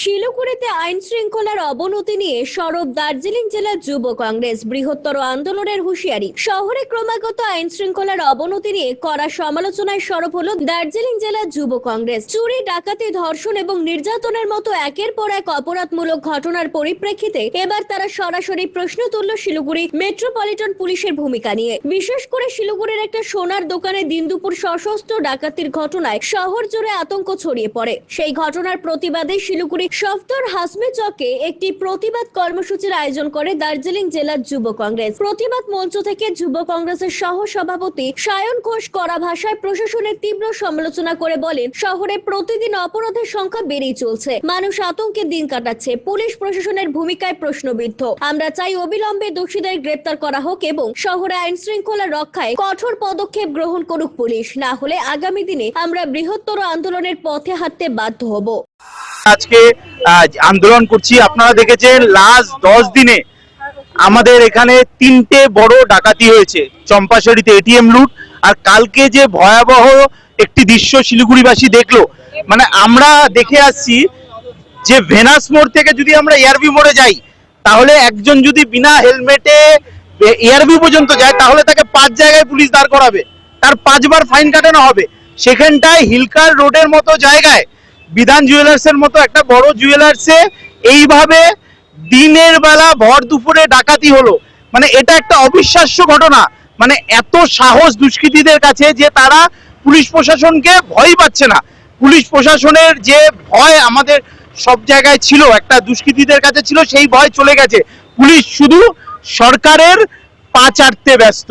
শিলিগুড়িতে আইন শৃঙ্খলার অবনতি নিয়ে সরব দার্জিলিং জেলা যুব কংগ্রেস বৃহত্তর আন্দোলনের হুঁশিয়ারি। শহরে ক্রমাগত আইন শৃঙ্খলার অবনতি নিয়ে কড়া সমালোচনায় সরব হল দার্জিলিং জেলা যুব কংগ্রেস। চুরি, ডাকাতি, ধর্ষণ এবং নির্যাতনের মতো একের পর এক অপরাধমূলক ঘটনার পরিপ্রেক্ষিতে এবার তারা সরাসরি প্রশ্ন তুলল শিলিগুড়ি মেট্রোপলিটন পুলিশের ভূমিকা নিয়ে। বিশেষ করে শিলিগুড়ির একটা সোনার দোকানে দিনদুপুর সশস্ত্র ডাকাতির ঘটনায় শহর জুড়ে আতঙ্ক ছড়িয়ে পড়ে। সেই ঘটনার প্রতিবাদে শিলিগুড়ি সফদর হাসমি চকে একটি প্রতিবাদ কর্মসূচির আয়োজন করে দার্জিলিং জেলার যুব কংগ্রেস। প্রতিবাদ মঞ্চ থেকে যুব কংগ্রেসের সহ সভাপতি সায়ন ঘোষ কড়া ভাষায় প্রশাসনের তীব্র সমালোচনা করে বলেন, শহরে প্রতিদিন অপরাধের সংখ্যা বেড়েই চলছে। মানুষ আতঙ্কে দিন কাটাচ্ছে। পুলিশ প্রশাসনের ভূমিকায় প্রশ্নবিদ্ধ। আমরা চাই অবিলম্বে দোষীদের গ্রেপ্তার করা হোক এবং শহরে আইন শৃঙ্খলা রক্ষায় কঠোর পদক্ষেপ গ্রহণ করুক পুলিশ। না হলে আগামী দিনে আমরা বৃহত্তর আন্দোলনের পথে হাঁটতে বাধ্য হব। আজকে আন্দোলন করছি। আপনারা দেখেছেন লাস্ট দশ দিনে আমাদের এখানে তিনটে বড় ডাকাতি হয়েছে। চম্পাশড়িতে এটিএম লুট, আর কালকে যে ভয়াবহ একটি দৃশ্য শিলিগুড়িবাসী দেখল মানে আমরা দেখে আসছি যে ভেনাস মোড় থেকে যদি আমরা এয়ারবি মোড়ে যাই, তাহলে একজন যদি বিনা হেলমেটে এয়ারবি পর্যন্ত যায়, তাহলে তাকে পাঁচ জায়গায় পুলিশ দাঁড় করাবে। তার পাঁচবার ফাইন কাটানো হবে। সেখানটায় হিলকার রোডের মতো জায়গায় বিধান জুয়েলার্সের মতো একটা বড় জুয়েলার্সে এইভাবে দিনের বেলা ভর দুপুরে ডাকাতি হলো। মানে এটা একটা অবিশ্বাস্য ঘটনা। মানে এত সাহস দুষ্কৃতীদের কাছে যে তারা পুলিশ প্রশাসনকে ভয় পাচ্ছে না। পুলিশ প্রশাসনের যে ভয় আমাদের সব জায়গায় ছিল, একটা দুষ্কৃতীদের কাছে ছিল, সেই ভয় চলে গেছে। পুলিশ শুধু সরকারের পা চাটতে ব্যস্ত।